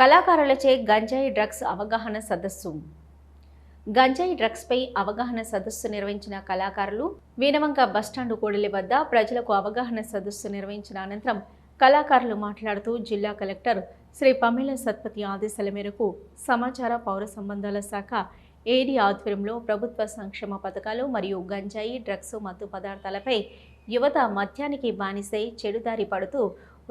కళాకారులచే గంజాయి డ్రగ్స్ అవగాహన సదస్సు. గంజాయి డ్రగ్స్పై అవగాహన సదస్సు నిర్వహించిన కళాకారులు వీనవంక బస్టాండు కూడలి వద్ద ప్రజలకు అవగాహన సదస్సు నిర్వహించిన అనంతరం కళాకారులు మాట్లాడుతూ జిల్లా కలెక్టర్ శ్రీ పమేల సత్పతి ఆదేశాల మేరకు సమాచార పౌర సంబంధాల శాఖ ఏడీ ఆధ్వర్యంలో ప్రభుత్వ సంక్షేమ పథకాలు మరియు గంజాయి డ్రగ్స్ మత్తు పదార్థాలపై యువత మద్యానికి బానిసై చెడుదారి పడుతూ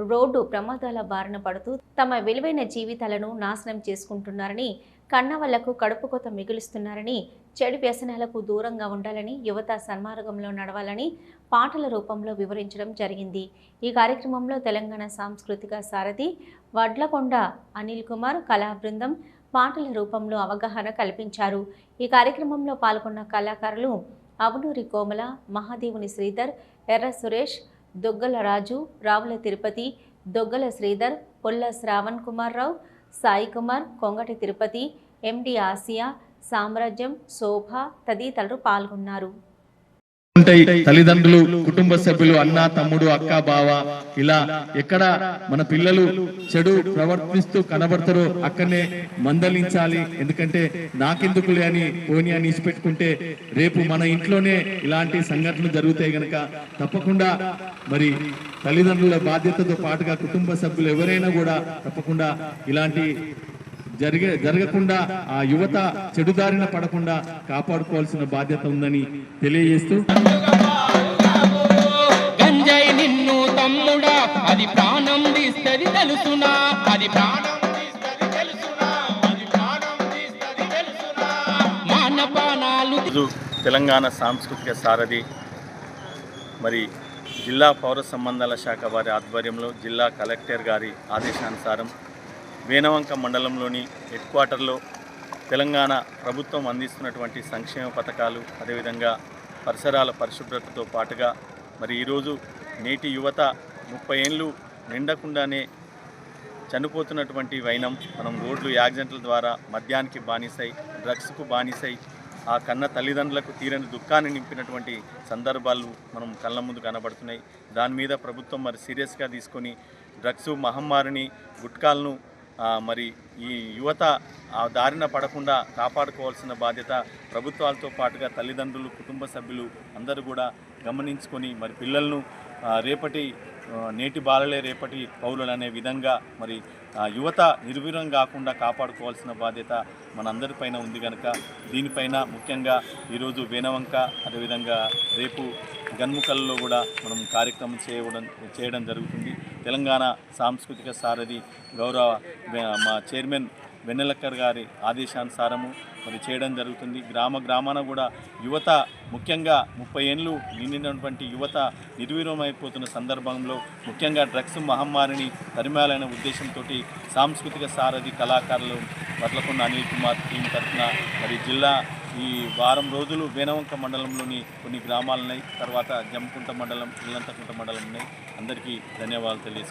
రోడ్డు ప్రమాదాల బారిన పడుతూ తమ విలువైన జీవితాలను నాశనం చేసుకుంటున్నారని కన్నవాళ్ళకు కడుపు కొత మిగులుస్తున్నారని చెడు వ్యసనాలకు దూరంగా ఉండాలని యువత సన్మార్గంలో నడవాలని పాటల రూపంలో వివరించడం జరిగింది. ఈ కార్యక్రమంలో తెలంగాణ సాంస్కృతిక సారథి వడ్లకొండ అనిల్ కుమార్ కళా బృందం పాటల రూపంలో అవగాహన కల్పించారు. ఈ కార్యక్రమంలో పాల్గొన్న కళాకారులు అవనూరి కోమల మహాదేవుని శ్రీధర్ ఎర్ర సురేష్ దొగ్గల రాజు రావుల తిరుపతి దొగ్గల శ్రీధర్ పొల్ల శ్రావణ్ కుమార్ రావు సాయి కుమార్ కొంగటి తిరుపతి ఎండి ఆసియా సామ్రాజ్యం శోభ తదితరులు పాల్గొన్నారు. ఉంటాయి. తల్లిదండ్రులు కుటుంబ సభ్యులు అన్న తమ్ముడు అక్క బావ ఇలా ఎక్కడ మన పిల్లలు చెడు ప్రవర్తిస్తూ కనబడతారో అక్కడనే మందలించాలి. ఎందుకంటే నాకెందుకులే అని పోని అని ఇచ్చిపెట్టుకుంటే రేపు మన ఇంట్లోనే ఇలాంటి సంఘటనలు జరుగుతాయి గనక తప్పకుండా మరి తల్లిదండ్రుల బాధ్యతతో పాటుగా కుటుంబ సభ్యులు ఎవరైనా కూడా తప్పకుండా ఇలాంటి జరిగే జరగకుండా ఆ యువత చెడుదారిన పడకుండా కాపాడుకోవాల్సిన బాధ్యత ఉందని తెలియజేస్తూ నిన్ను తమ్ముడా అది ప్రాణం తీస్తది తెలుసునా అది ప్రాణం తీస్తది తెలుసునా అది ప్రాణం తీస్తది తెలుసునా. మానపానాలు ఈరోజు తెలంగాణ సాంస్కృతిక సారథి మరి జిల్లా పౌర సంబంధాల శాఖ వారి ఆధ్వర్యంలో జిల్లా కలెక్టర్ గారి ఆదేశానుసారం వేనవంక మండలంలోని హెడ్ క్వార్టర్లో తెలంగాణ ప్రభుత్వం అందిస్తున్నటువంటి సంక్షేమ పథకాలు అదేవిధంగా పరిసరాల పరిశుభ్రతతో పాటుగా మరి ఈరోజు నేటి యువత ముప్పై ఏళ్ళు నిండకుండానే చనిపోతున్నటువంటి వైనం మనం రోడ్లు యాక్సిడెంట్ల ద్వారా మద్యానికి బానిసై డ్రగ్స్కు బానిసై ఆ కన్న తల్లిదండ్రులకు తీరని దుఃఖాన్ని నింపినటువంటి సందర్భాలు మనం కళ్ళ ముందు కనబడుతున్నాయి. దాని మీద ప్రభుత్వం మరి సీరియస్గా తీసుకొని డ్రగ్స్ మహమ్మారిని గుట్కాలను మరి ఈ యువత ఆ దారిన పడకుండా కాపాడుకోవాల్సిన బాధ్యత ప్రభుత్వాలతో పాటుగా తల్లిదండ్రులు కుటుంబ సభ్యులు అందరూ కూడా గమనించుకొని మరి పిల్లలను రేపటి నేటి బాలలే రేపటి పౌరులు అనే విధంగా మరి యువత నిర్వీర్యం కాకుండా కాపాడుకోవాల్సిన బాధ్యత మనందరిపైన ఉంది కనుక దీనిపైన ముఖ్యంగా ఈరోజు వేనవంక అదేవిధంగా రేపు గన్ముకల్లో కూడా మనం కార్యక్రమం చేయడం చేయడం జరుగుతుంది. తెలంగాణ సాంస్కృతిక సారథి గౌరవ మా చైర్మన్ వెన్నెలక్కర్ గారి ఆదేశానుసారము మరి చేయడం జరుగుతుంది. గ్రామ గ్రామాన కూడా యువత ముఖ్యంగా ముప్పై ఏళ్ళు నిండినటువంటి యువత నిర్వీర్యమైపోతున్న సందర్భంలో ముఖ్యంగా డ్రగ్స్ మహమ్మారిని తరిమాలనే ఉద్దేశంతో సాంస్కృతిక సారథి కళాకారులు వడ్లకొండ అనిల్ కుమార్ టీం తరఫున మరి జిల్లా ఈ వారం రోజులు వేనవంక మండలంలోని కొన్ని గ్రామాలు ఉన్నాయి తర్వాత జమ్కుంట మండలం ఇల్లంతకుంట మండలం ఉన్నాయి. అందరికీ ధన్యవాదాలు తెలియజేస్తాను